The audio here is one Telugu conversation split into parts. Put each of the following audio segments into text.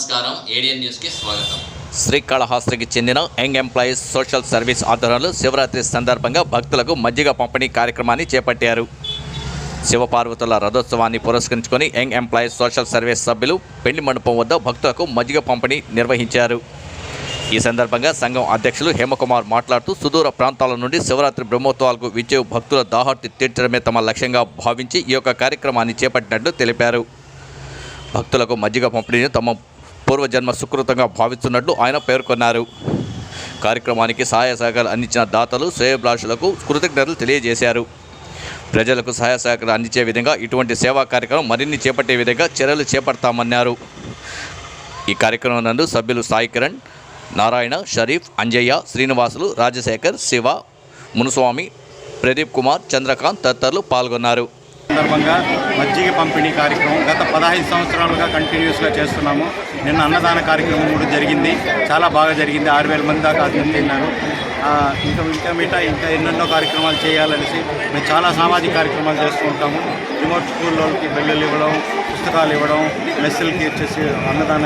నమస్కారం. ఏడియన్ న్యూస్కి స్వాగతం. శ్రీకాళహస్తికి చెందిన యంగ్ ఎంప్లాయీస్ సోషల్ సర్వీస్ ఆధ్వర్యంలో శివరాత్రి సందర్భంగా భక్తులకు మజ్జిగ పంపిణీ కార్యక్రమాన్ని చేపట్టారు. శివపార్వతుల రథోత్సవాన్ని పురస్కరించుకొని యంగ్ ఎంప్లాయీస్ సోషల్ సర్వీస్ సభ్యులు పెళ్ళి మండపం వద్ద భక్తులకు మజ్జిగ పంపిణీ నిర్వహించారు. ఈ సందర్భంగా సంఘం అధ్యక్షులు హేమకుమార్ మాట్లాడుతూ సుదూర ప్రాంతాల నుండి శివరాత్రి బ్రహ్మోత్సవాలకు విచ్చే భక్తుల దాహార్తి తీర్చడమే తమ లక్ష్యంగా భావించి ఈ యొక్క కార్యక్రమాన్ని చేపట్టినట్లు తెలిపారు. భక్తులకు మజ్జిగ పంపిణీని తమ పూర్వజన్మ సుకృతంగా భావిస్తున్నట్లు ఆయన పేర్కొన్నారు. కార్యక్రమానికి సహాయ సహకారాలు అందించిన దాతలు శ్రేయభిలాషులకు కృతజ్ఞతలు తెలియజేశారు. ప్రజలకు సహాయ సహకారాలు అందించే విధంగా ఇటువంటి సేవా కార్యక్రమం మరిన్ని చేపట్టే విధంగా చర్యలు చేపడతామన్నారు. ఈ కార్యక్రమం నందు సభ్యులు సాయి కిరణ్ నారాయణ షరీఫ్ అంజయ్య శ్రీనివాసులు రాజశేఖర్ శివ మునుస్వామి ప్రదీప్ కుమార్ చంద్రకాంత్ తదితరులు పాల్గొన్నారు. సందర్భంగా మజ్జిగ పంపిణీ కార్యక్రమం గత పదహైదు సంవత్సరాలుగా కంటిన్యూస్గా చేస్తున్నాము. నిన్న అన్నదాన కార్యక్రమం కూడా జరిగింది. చాలా బాగా జరిగింది. ఆరు వేల మంది దాకా అతిథులు తిన్నారు ఇంకా ఇంకా మిగతా ఇంకా ఎన్నెన్నో కార్యక్రమాలు చేయాలనేసి మేము చాలా సామాజిక కార్యక్రమాలు చేస్తూ ఉంటాము. రిమోట్ స్కూల్లోకి బిల్లులు ఇవ్వడం పుస్తకాలు ఇవ్వడం మెస్సులకి వచ్చేసి అన్నదాన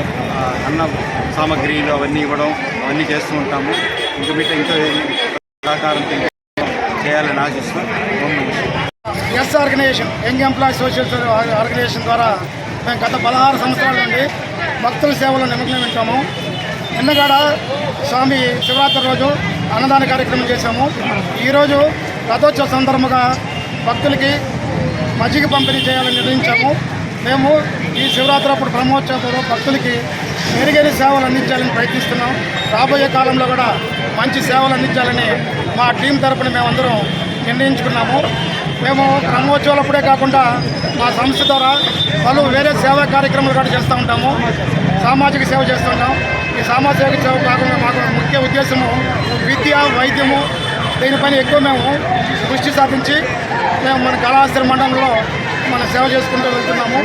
అన్న సామాగ్రిలు అవన్నీ ఇవ్వడం అవన్నీ చేస్తూ ఉంటాము. ఇంకా మిగతా ఇంకా సహకారంతో చేయాలని ఆశిస్తూ S organization young employee social organization ద్వారా మేము గత పదహారు సంవత్సరాల నుండి భక్తుల సేవలో నిమగ్నం ఉంటాము. నిన్నగాడ స్వామి శివరాత్రి రోజు అన్నదాన కార్యక్రమం చేశాము. ఈరోజు రథోత్సవ సందర్భంగా భక్తులకి మజ్జిగ పంపిణీ చేయాలని నిర్ణయించాము. మేము ఈ శివరాత్రి అప్పుడు బ్రహ్మోత్సవంలో భక్తులకి మెరుగైన సేవలు అందించాలని ప్రయత్నిస్తున్నాం. రాబోయే కాలంలో కూడా మంచి సేవలు అందించాలని మా టీం తరపున మేమందరం నిర్ణయించుకున్నాము. మేము బ్రహ్మోత్సవాలప్పుడే కాకుండా మా సంస్థ ద్వారా పలు వేరే సేవా కార్యక్రమాలు కూడా చేస్తూ ఉంటాము. సామాజిక సేవ చేస్తుంటాం ఈ సామాజిక సేవ కాకుండా మాకు ముఖ్య ఉద్దేశము విద్య వైద్యము దీనిపైన ఎక్కువ మేము దృష్టి సాధించి మేము మన కళాశాల మండలంలో మన సేవ చేసుకుంటూ వెళ్తున్నాము.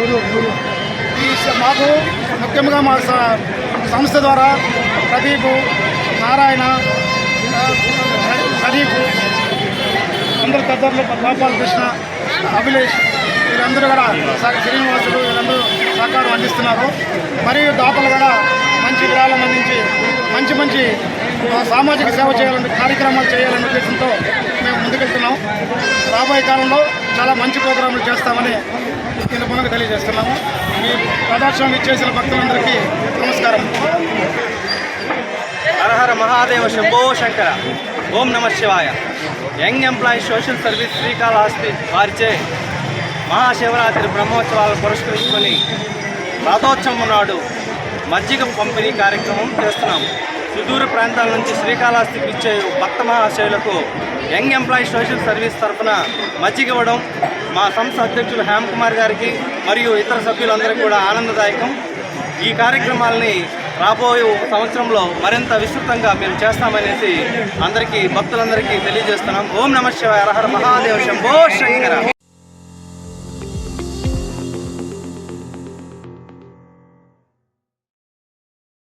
ఈ మాకు ముఖ్యంగా మా స- సంస్థ ద్వారా ప్రదీప్ నారాయణ ఆ, షరీఫ్ అందరి తదితరులు గోపాల్ కృష్ణ అభిలేష్ వీళ్ళందరూ కూడా శ్రీనివాసులు వీళ్ళందరూ సహకారం అందిస్తున్నారు. మరియు దాతలు కూడా మంచి విరాళం అందించి మంచి మంచి సామాజిక సేవ చేయాలని కార్యక్రమాలు చేయాలనే ఉద్దేశంతో మేము ముందుకెళ్తున్నాం. రాబోయే కాలంలో చాలా మంచి ప్రోగ్రాములు చేస్తామని నేను పునః తెలియజేస్తున్నాము. ఈ ప్రదర్శనలు ఇచ్చేసిన భక్తులందరికీ నమస్కారం. హర హర మహాదేవ శంభో శంకర. ఓం నమ శివాయ. Young employee social service Srikalahasti వారిచే మహాశివరాత్రి బ్రహ్మోత్సవాలను పురస్కరించుకొని రథోత్సవం నాడు మజ్జిగ పంపిణీ కార్యక్రమం చేస్తున్నాం. సుదూర ప్రాంతాల నుంచి శ్రీకాళహస్తికి ఇచ్చే భక్త మహాశయులకు యంగ్ ఎంప్లాయీ సోషల్ సర్వీస్ తరఫున మజ్జిగ ఇవ్వడం మా సంస్థ అధ్యక్షులు హేమ్ కుమార్ గారికి మరియు ఇతర సభ్యులందరికీ కూడా ఆనందదాయకం. ఈ కార్యక్రమాలని రాబోయే సంవత్సరంలో మరింత విస్తృతంగా మేము చేస్తామనేసి అందరికీ భక్తులందరికీ తెలియజేస్తున్నాం. ఓం నమ శివాయ. హర హర మహాదేవ శంభో శంకర.